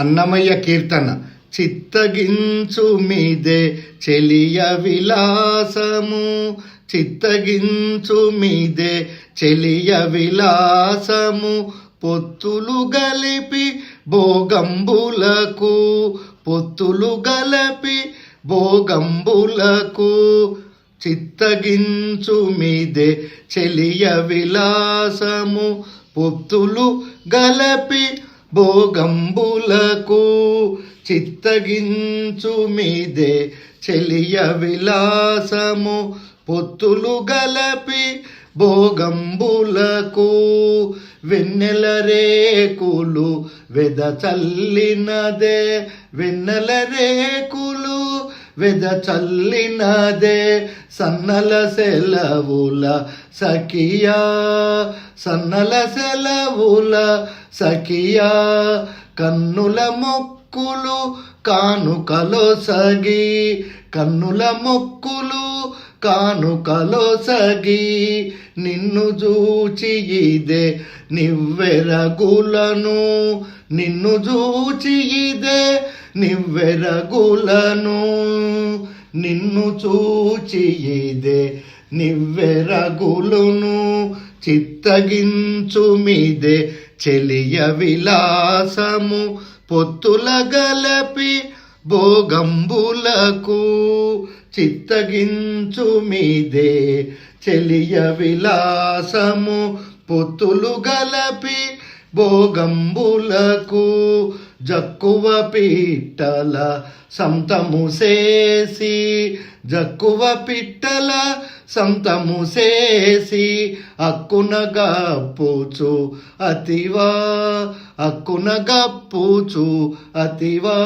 అన్నమయ్య కీర్తన. చిత్తగించు మీదే చెలియ విలాసము. చిత్తగించు మీదే చెలియ విలాసము. పొత్తులు గలిపి భోగంబులకు. పొత్తులు గలపి భోగంబులకు. చిత్తగించు మీదే చెలియ విలాసము. పొత్తులు గలపి భోగంబులకు చిత్తగించు మీదే చెలియ విలాసము. పొత్తులు గలపి భోగంబులకు వెన్నెల రేకులు వెద చల్లినదే వెన్నెల రేకులు వెద చల్లినదే సన్నల సెలవుల సఖియా సన్నల సెలవుల సఖియా కన్నుల మొక్కులు కానుకలో సగి కన్నుల మొక్కులు కానుకలో సగి నిన్ను చూచి ఇదే నివ్వెరగులను నిన్ను చూచి ఇదే నివ్వెరగులను నిన్ను చూచి ఇదే నివ్వెరగులును చిత్తగించు మీదే చెలియ విలాసము పొత్తుల గలపి భోగంబులకు చిత్తగించు మీదే చెలియ విలాసము. పొత్తులు గలపి భోగంబులకు జక్కువ పిట్టల సంతము చేసి జక్కువ పిట్టల సంతము చేసి అక్కున గప్పుచు అతివా అక్కునగా గప్పుచు అతివా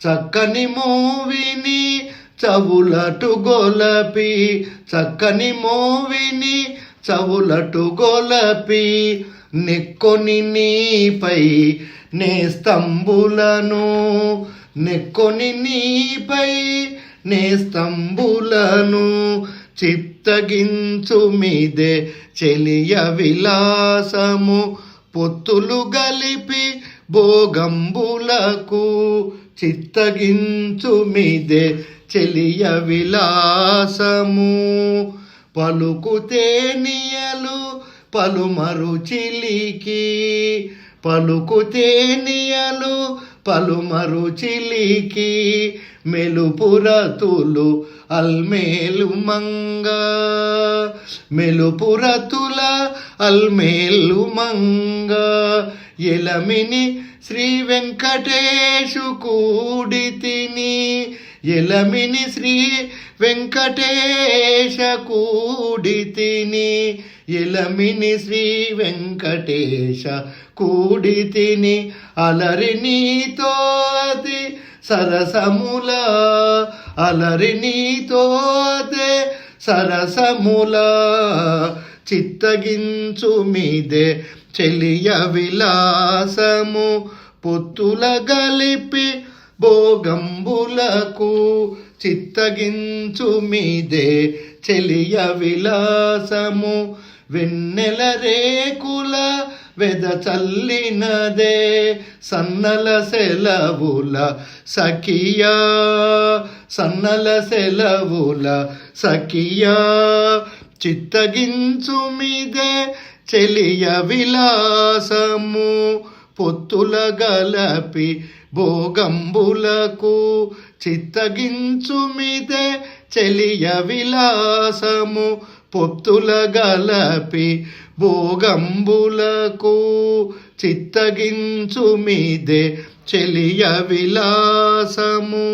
చక్కని మూవిని చవులటు గొలపి చక్కని మూవిని చవులటు గొలపి నెక్కొని నీపై నే స్తంభులను నెక్కొని నీపై నే స్తంభులను చిత్తగించు మీదే చెలియ విలాసము. పొత్తులు గలిపి భోగంబులకు చిత్తగించు మీదే చెలియ విలాసము. పలుకుతే నియలు పలుమరు చిలికి పలుకుతే నియలు పలుమరు చిలికి మెలుపురతులు అల్మేలు మంగ. మెలుపురతుల అల్మేలు మంగ. ఎలమిని శ్రీ వెంకటేశు కూడి తిని ఎలమిని శ్రీ వెంకటేశ కూడితిని. ఎలమిని శ్రీ వెంకటేశ కూడితిని అలరి నీతోతి సరసముల అలరి నీతోతే సరసముల. చిత్తగించు మీదే చెలియ విలాసము పొత్తుల గలిపి భోగంబులకు చిత్తగించు మీదే చెలియ విలాసము. వెన్నెల రేకుల వెద చల్లినదే సన్నల సెలవుల సఖియా. సన్నల సెలవుల సఖియా. చిత్తగించు మీదే చెలియ విలాసము. పొత్తుల గలపి భోగంబులకు చిత్తగించుమిదే చెలియ విలాసము పొత్తుల గలపి భోగంబులకు చిత్తగించుమిదే చెలియ విలాసము.